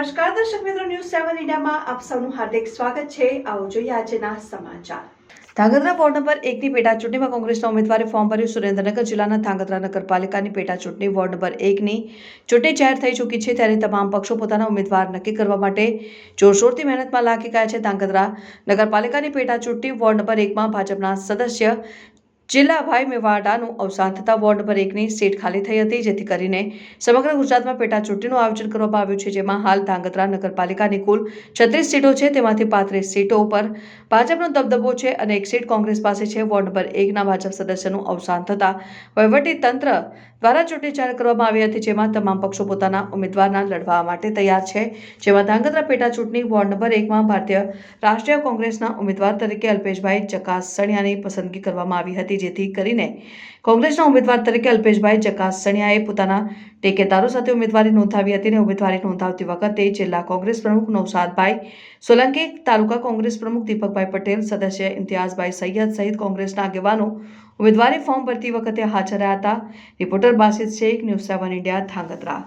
One ઇન્ડિયામાં આપ સૌનું હાર્દિક સ્વાગત છે. આવો જોઈએ આજના સમાચાર. ધાંગધ્રા વોર્ડ નંબર એકની પેટા ચૂંટણીમાં કોંગ્રેસના ઉમેદવારે ફોર્મ ભર્યું સુરેન્દ્રનગર જિલ્લાના ધાંગધ્રા નગરપાલિકાની પેટા ચૂંટણી વોર્ડ નંબર એકની ચૂંટણી જાહેર થઈ ચૂકી છે. ત્યારે તમામ પક્ષો પોતાના ઉમેદવાર નક્કી કરવા માટે જોરશોરથી મહેનતમાં લાગી ગયા છે. ધાંગધ્રા નગરપાલિકાની પેટા ચૂંટણી વોર્ડ નંબર એકમાં ભાજપના સદસ્ય જિલ્લાભાઈ મેવાડાનું અવસાન થતાં વોર્ડ નંબર એકની સીટ ખાલી થઈ હતી, જેથી કરીને સમગ્ર ગુજરાતમાં પેટા ચૂંટણીનું આયોજન કરવામાં આવ્યું છે, જેમાં હાલ ધાંગધ્રા નગરપાલિકાની કુલ છત્રીસ સીટો છે, તેમાંથી પાંત્રીસ સીટો ઉપર ભાજપનો દબદબો છે અને એક સીટ કોંગ્રેસ પાસે છે. વોર્ડ નંબર એકના ભાજપ સદસ્યનું અવસાન થતાં તંત્ર દ્વારા ચૂંટણી જાહેર કરવામાં આવી હતી, જેમાં તમામ પક્ષો પોતાના ઉમેદવારના લડવા માટે તૈયાર છે. જેમાં ધાંગધ્રા પેટા ચૂંટણી વોર્ડ નંબર એકમાં ભારતીય રાષ્ટ્રીય કોંગ્રેસના ઉમેદવાર તરીકે અલ્પેશભાઈ ચકાસણિયાની પસંદગી કરવામાં આવી હતી જેથી કરીને કોંગ્રેસના ઉમેદવાર તરીકે અલ્પેશભાઈ ચકાસણિયાએ પોતાના ટેકેદારો સાથે ઉમેદવારી નોંધાવી હતી અને ઉમેદવારી નોંધાવતી વખતે જિલ્લા કોંગ્રેસ પ્રમુખ નવસાદભાઈ સોલંકી, તાલુકા કોંગ્રેસ પ્રમુખ દીપકભાઈ પટેલ, સદસ્ય ઇમ્તિયાઝભાઈ સૈયદ સહિત કોંગ્રેસના આગેવાનો ઉમેદવારી ફોર્મ ભરતી વખતે હાજર રહ્યા હતા. Reporter Basit Shaikh, news seven India, Dhrangadhra.